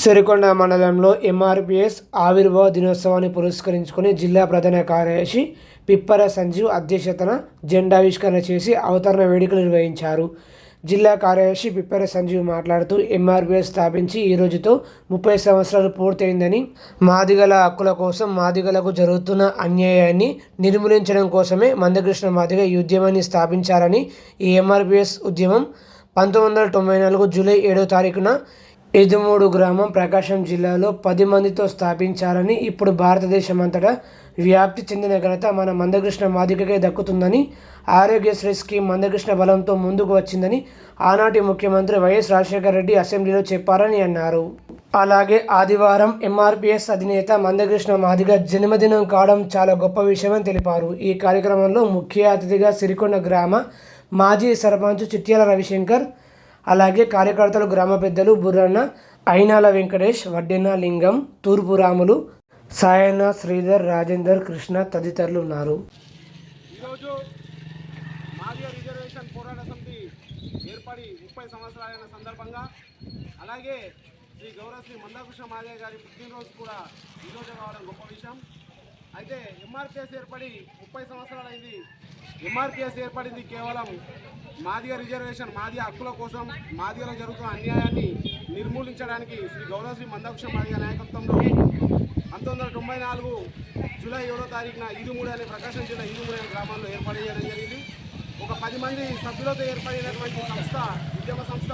సిరికొండ మండలంలో ఎంఆర్పిఎస్ ఆవిర్భావ దినోత్సవాన్ని పురస్కరించుకొని జిల్లా ప్రధాన కార్యదర్శి పిప్పర సంజీవ్ అధ్యక్షతన జెండావిష్కరణ చేసి అవతరణ వేడుకలు నిర్వహించారు. జిల్లా కార్యదర్శి పిప్పర సంజీవ్ మాట్లాడుతూ ఎంఆర్పిఎస్ స్థాపించి ఈ రోజుతో ముప్పై సంవత్సరాలు పూర్తయిందని మాదిగల హక్కుల కోసం మాదిగలకు జరుగుతున్న అన్యాయాన్ని నిర్మూలించడం కోసమే మందకృష్ణ మాదిగ ఈ ఉద్యమాన్ని స్థాపించారని ఈ ఎంఆర్పిఎస్ ఉద్యమం పంతొమ్మిది వందల తొంభై నాలుగు జూలై ఏడో తారీఖున ఎదుమూడు గ్రామం ప్రకాశం జిల్లాలో పది మందితో స్థాపించాలని ఇప్పుడు భారతదేశం అంతటా వ్యాప్తి చెందిన ఘనత మన మందకృష్ణ మాదికకే దక్కుతుందని ఆరోగ్యశ్రీ స్కీమ్ మందకృష్ణ బలంతో ముందుకు వచ్చిందని ఆనాటి ముఖ్యమంత్రి వైఎస్ రాజశేఖర రెడ్డి అసెంబ్లీలో చెప్పారని అన్నారు. అలాగే ఆదివారం ఎంఆర్పిఎస్ అధినేత మందకృష్ణ మాదిగ జన్మదినం కావడం చాలా గొప్ప విషయమని తెలిపారు. ఈ కార్యక్రమంలో ముఖ్య అతిథిగా సిరికొండ గ్రామ మాజీ సర్పంచ్ చిట్యాల రవిశంకర్ అలాగే కార్యకర్తలు గ్రామ పెద్దలు బుర్రన్న అయినాల వెంకటేష్ వడ్డెన్న లింగం తూర్పు రాములు సాయన్న శ్రీధర్ రాజేందర్ కృష్ణ తదితరులు ఉన్నారు. ఈరోజు మాదిగ రిజర్వేషన్ పోరాట సమితి ఏర్పడి ముప్పై సంవత్సరాలైన సందర్భంగా అలాగే శ్రీ గౌరవశ్రీ మందాకృష్ణ మాదిగ గారి పుట్టినరోజు కూడా ఈరోజు కావడం గొప్ప విషయం. అయితే ఎంఆర్పిఎస్ ఏర్పడి ముప్పై సంవత్సరాలైంది ఎంఆర్పిఎస్ ఏర్పడింది కేవలం మాదిగ రిజర్వేషన్ మాదిగ హక్కుల కోసం మాదిగలో జరుగుతున్న అన్యాయాన్ని నిర్మూలించడానికి శ్రీ గౌరవశ్రీ మందాక్ష మాదిగ నాయకత్వంలో పంతొమ్మిది వందల తొంభై నాలుగు జూలై ఏడో తారీఖున ఈదుమూడి అనే ప్రకాశం జిల్లా ఈదుమూడి అనే గ్రామంలో ఏర్పాటు చేయడం జరిగింది. ఒక పది మంది సభ్యులతో ఏర్పడినటువంటి సంస్థ ఉద్యమ సంస్థ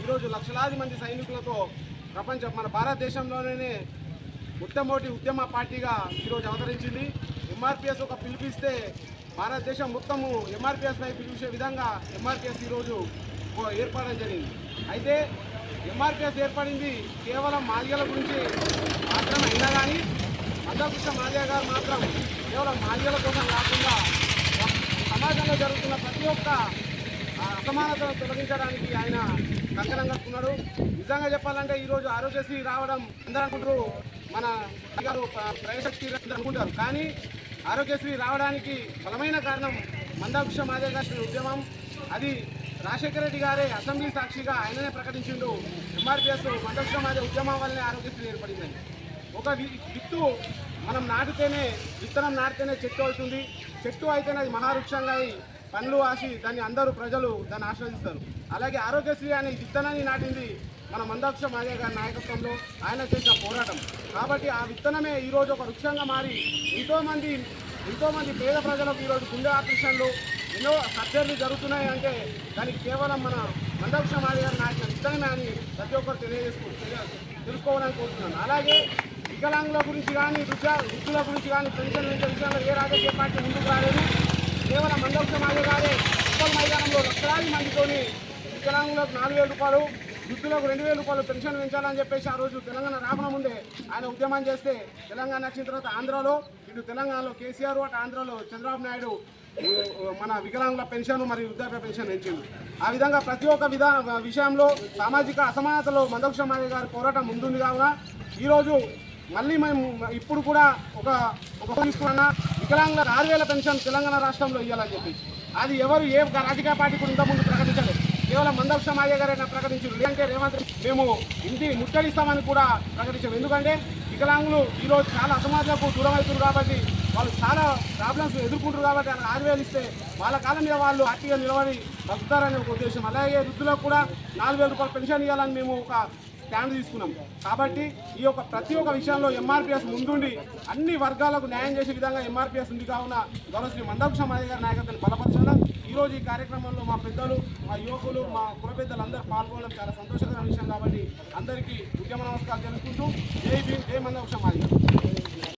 ఈరోజు లక్షలాది మంది సైనికులతో ప్రపంచ మన భారతదేశంలోనే మొట్టమొదటి ఉద్యమ పార్టీగా ఈరోజు అవతరించింది. ఎంఆర్పిఎస్ ఒక పిలిపిస్తే భారతదేశం మొత్తము ఎంఆర్పిఎస్ పై పిలిపించే విధంగా ఎంఆర్పిఎస్ ఈరోజు ఏర్పడడం జరిగింది. అయితే ఎంఆర్పిఎస్ ఏర్పడింది కేవలం మాదిగల గురించి మాత్రమే అయినా కానీ మందకృష్ణ మాదిగ గారు మాత్రం కేవలం మాదిగల కోసం కాకుండా సమాజంలో జరుగుతున్న ప్రతి ఒక్క అసమానతను తొలగించడానికి ఆయన కంకణం కట్టుకున్నాడు నిజంగా చెప్పాలంటే ఈరోజు ఆరోగ్యశ్రీ రావడం అందరూ అనుకుంటారు మన గారు ప్రవేశక్తి అనుకుంటారు. కానీ ఆరోగ్యశ్రీ రావడానికి బలమైన కారణం మందాకృష్ణ మాదే ఉద్యమం. అది రాజశేఖర రెడ్డి గారే అసెంబ్లీ సాక్షిగా ఆయననే ప్రకటించిండు. ఎంఆర్పిఎస్ మందాకృష్ణ మాదే ఉద్యమం వల్లనే ఆరోగ్యశ్రీ ఏర్పడిందని. ఒక విత్తు మనం నాటితేనే విత్తనం నాటితేనే చెట్టు అవుతుంది. చెట్టు అయితేనే అది మహావృక్షంగా అయి పండ్లు ఆసి దాన్ని అందరూ ప్రజలు దాన్ని ఆస్వాదిస్తారు అలాగే ఆరోగ్యశ్రీ అనే విత్తనాన్ని నాటింది మన మందాక్ష మాదే గారి నాయకత్వంలో ఆయన చేసిన పోరాటం. కాబట్టి ఆ విత్తనమే ఈరోజు ఒక వృక్షంగా మారి ఎంతోమంది ఎంతోమంది పేద ప్రజలకు ఈరోజు గుండె ఆపరేషన్లు ఎన్నో సర్జరీలు జరుగుతున్నాయి అంటే దానికి కేవలం మన మందాక్ష మాదే గారి నాయకుల విత్తనమే అని ప్రతి ఒక్కరు తెలియజేసుకో తెలుసుకోవడానికి తెలుసుకోవాలని కోరుతున్నాను. అలాగే వికలాంగుల గురించి కానీ వృద్ధ వృద్ధుల గురించి కానీ పెన్షన్ పెంచే విషయంలో ఏ రాజకీయ పార్టీ ముందుకు రాలేదు. కేవలం మందక్ష మాదే గారే ఉప్పల్ మైదానంలో లక్షలాది మందితోని వికలాంగులకు నాలుగు వేల రూపాయలు వృద్ధులకు రెండు వేల రూపాయలు పెన్షన్ పెంచాలని చెప్పేసి ఆ రోజు తెలంగాణ రాకముందే ముందే ఆయన ఉద్యమం చేస్తే తెలంగాణ వచ్చిన తర్వాత ఆంధ్రాలో ఇటు తెలంగాణలో కేసీఆర్ అటు ఆంధ్రాలో చంద్రబాబు నాయుడు మన వికలాంగుల పెన్షన్ మరియు వృద్ధాప్య పెన్షన్ పెంచింది ఆ విధంగా ప్రతి ఒక్క విధా విషయంలో సామాజిక అసమానతలో మందక్ష గారి పోరాటం ముందుంది కావున ఈరోజు మళ్ళీ మేము ఇప్పుడు కూడా ఒక ఒక తీసుకున్న వికలాంగుల ఆరు వేల పెన్షన్ తెలంగాణ రాష్ట్రంలో ఇవ్వాలని చెప్పి అది ఎవరు ఏ రాజకీయ పార్టీ కూడా ఇంతకుముందు ప్రకటించలేదు కేవలం మందక్ష మాయ గారైనా ప్రకటించారు. లేదంటే రేవంత్ మేము ఇంటి ముట్టడిస్తామని కూడా ప్రకటించాం. ఎందుకంటే వికలాంగులు ఈరోజు చాలా అసమాజాలకు దూరం అవుతున్నారు కాబట్టి వాళ్ళు చాలా ప్రాబ్లమ్స్ ఎదుర్కొంటారు కాబట్టి వాళ్ళకి ఆరు వేలు ఇస్తే వాళ్ళ కాలం మీద వాళ్ళు హ్యాపీగా నిలబడి బతుకుతారనే ఒక ఉద్దేశం. అలాగే వృద్ధులకు కూడా నాలుగు వేల రూపాయలు పెన్షన్ ఇవ్వాలని మేము ఒక స్టాండ్ తీసుకున్నాం. కాబట్టి ఈ యొక్క ప్రతి ఒక్క విషయంలో ఎంఆర్పిఎస్ ముందుండి అన్ని వర్గాలకు న్యాయం చేసే విధంగా ఎంఆర్పిఎస్ ఉంది కావున గౌరవ శ్రీ మందకృష్ణ మాది గారి నాయకత్వాన్ని బలపరచడం. ఈరోజు ఈ కార్యక్రమంలో మా పెద్దలు మా యువకులు మా కుల పాల్గొనడం చాలా సంతోషకరమైన విషయం కాబట్టి అందరికీ ఉద్యమ నమస్కారం తెలుసుకుంటూ జై భీమ్ జై మందకృష్ణ మాది గారు.